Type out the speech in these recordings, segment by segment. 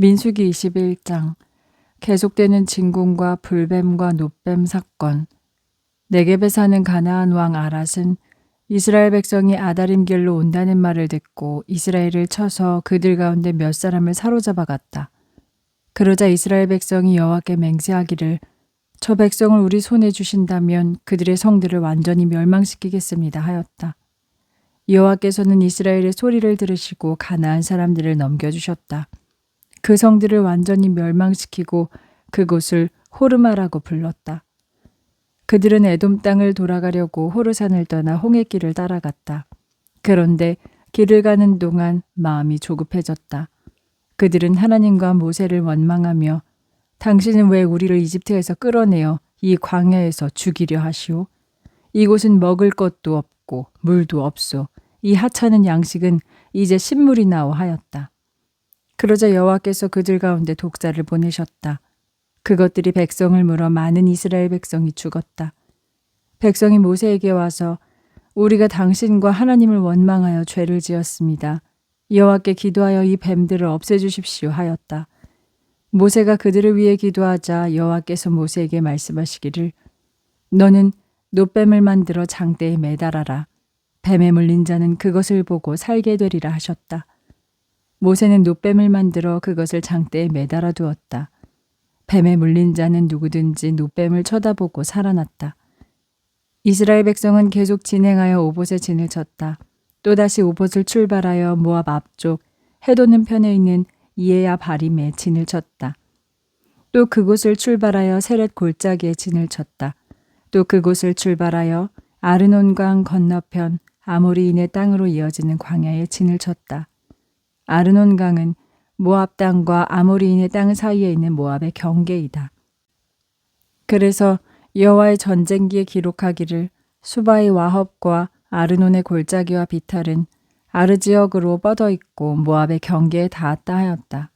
민수기 21장 계속되는 진군과 불뱀과 노뱀 사건 네겝에 사는 가나안 왕 아랏은 이스라엘 백성이 아다림 길로 온다는 말을 듣고 이스라엘을 쳐서 그들 가운데 몇 사람을 사로잡아 갔다. 그러자 이스라엘 백성이 여호와께 맹세하기를 저 백성을 우리 손에 주신다면 그들의 성들을 완전히 멸망시키겠습니다 하였다. 여호와께서는 이스라엘의 소리를 들으시고 가나안 사람들을 넘겨 주셨다. 그 성들을 완전히 멸망시키고 그곳을 호르마라고 불렀다. 그들은 에돔 땅을 돌아가려고 호르산을 떠나 홍해길을 따라갔다. 그런데 길을 가는 동안 마음이 조급해졌다. 그들은 하나님과 모세를 원망하며 당신은 왜 우리를 이집트에서 끌어내어 이 광야에서 죽이려 하시오? 이곳은 먹을 것도 없고 물도 없소. 이 하찮은 양식은 이제 신물이 나오 하였다. 그러자 여호와께서 그들 가운데 독사를 보내셨다. 그것들이 백성을 물어 많은 이스라엘 백성이 죽었다. 백성이 모세에게 와서 우리가 당신과 하나님을 원망하여 죄를 지었습니다. 여호와께 기도하여 이 뱀들을 없애 주십시오 하였다. 모세가 그들을 위해 기도하자 여호와께서 모세에게 말씀하시기를 너는 노뱀을 만들어 장대에 매달아라. 뱀에 물린 자는 그것을 보고 살게 되리라 하셨다. 모세는 노뱀을 만들어 그것을 장대에 매달아 두었다. 뱀에 물린 자는 누구든지 노뱀을 쳐다보고 살아났다. 이스라엘 백성은 계속 진행하여 오봇에 진을 쳤다. 또다시 오봇을 출발하여 모압 앞쪽 해돋는 편에 있는 이에야 바림에 진을 쳤다. 또 그곳을 출발하여 세렛 골짜기에 진을 쳤다. 또 그곳을 출발하여 아르논강 건너편 아모리인의 땅으로 이어지는 광야에 진을 쳤다. 아르논 강은 모압 땅과 아모리인의 땅 사이에 있는 모압의 경계이다. 그래서 여호와의 전쟁기에 기록하기를 수바의 와헙과 아르논의 골짜기와 비탈은 아르 지역으로 뻗어 있고 모압의 경계에 닿았다 하였다.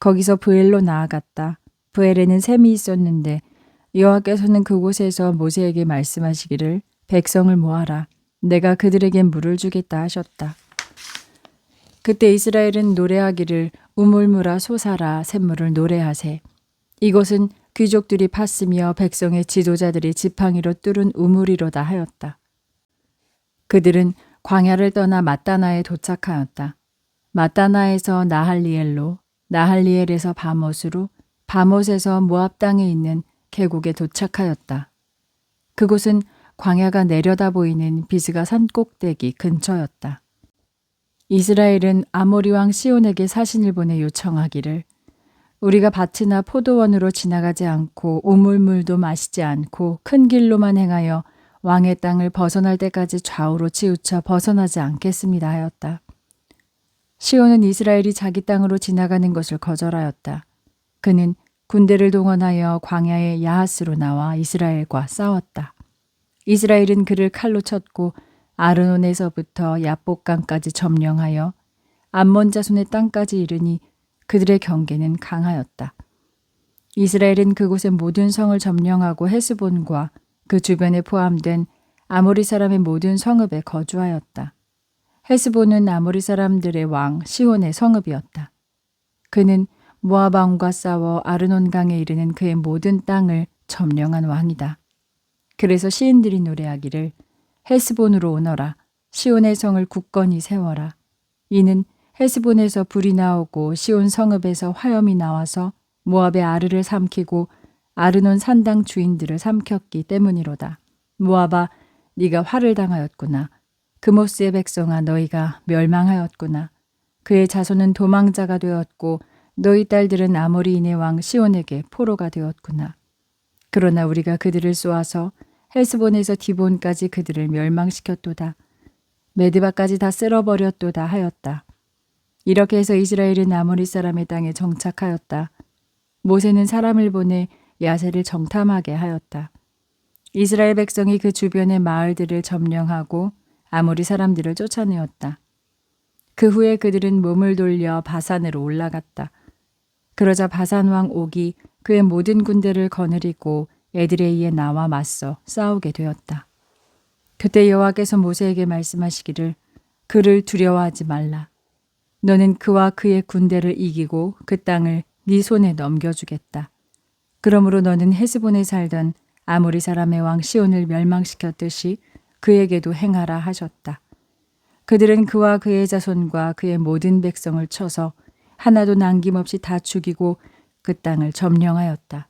거기서 브엘로 나아갔다. 브엘에는 샘이 있었는데 여호와께서는 그곳에서 모세에게 말씀하시기를 백성을 모아라. 내가 그들에게 물을 주겠다 하셨다. 그때 이스라엘은 노래하기를 우물물아 솟아라 샘물을 노래하세. 이곳은 귀족들이 팠으며 백성의 지도자들이 지팡이로 뚫은 우물이로다 하였다. 그들은 광야를 떠나 마따나에 도착하였다. 마따나에서 나할리엘로, 나할리엘에서 바못으로, 바못에서 모압 땅에 있는 계곡에 도착하였다. 그곳은 광야가 내려다 보이는 비스가 산 꼭대기 근처였다. 이스라엘은 아모리 왕 시온에게 사신을 보내 요청하기를 우리가 밭이나 포도원으로 지나가지 않고 우물물도 마시지 않고 큰 길로만 행하여 왕의 땅을 벗어날 때까지 좌우로 치우쳐 벗어나지 않겠습니다 하였다. 시온은 이스라엘이 자기 땅으로 지나가는 것을 거절하였다. 그는 군대를 동원하여 광야의 야하스로 나와 이스라엘과 싸웠다. 이스라엘은 그를 칼로 쳤고 아르논에서부터 야복강까지 점령하여 암몬 자손의 땅까지 이르니 그들의 경계는 강하였다. 이스라엘은 그곳의 모든 성을 점령하고 헤스본과 그 주변에 포함된 아모리 사람의 모든 성읍에 거주하였다. 헤스본은 아모리 사람들의 왕 시온의 성읍이었다. 그는 모압 왕과 싸워 아르논 강에 이르는 그의 모든 땅을 점령한 왕이다. 그래서 시인들이 노래하기를 헤스본으로 오너라 시온의 성을 굳건히 세워라. 이는 헤스본에서 불이 나오고 시온 성읍에서 화염이 나와서 모압의 아르를 삼키고 아르논 산당 주인들을 삼켰기 때문이로다. 모압아 네가 화를 당하였구나. 그모스의 백성아 너희가 멸망하였구나. 그의 자손은 도망자가 되었고 너희 딸들은 아모리인의 왕 시온에게 포로가 되었구나. 그러나 우리가 그들을 쏘아서 헬스본에서 디본까지 그들을 멸망시켰도다. 메드바까지 다 쓸어버렸도다 하였다. 이렇게 해서 이스라엘은 아모리 사람의 땅에 정착하였다. 모세는 사람을 보내 야세를 정탐하게 하였다. 이스라엘 백성이 그 주변의 마을들을 점령하고 아모리 사람들을 쫓아내었다. 그 후에 그들은 몸을 돌려 바산으로 올라갔다. 그러자 바산 왕 옥이 그의 모든 군대를 거느리고 에드레이에 나와 맞서 싸우게 되었다. 그때 여호와께서 모세에게 말씀하시기를 그를 두려워하지 말라. 너는 그와 그의 군대를 이기고 그 땅을 네 손에 넘겨주겠다. 그러므로 너는 헤스본에 살던 아모리 사람의 왕 시온을 멸망시켰듯이 그에게도 행하라 하셨다. 그들은 그와 그의 자손과 그의 모든 백성을 쳐서 하나도 남김없이 다 죽이고 그 땅을 점령하였다.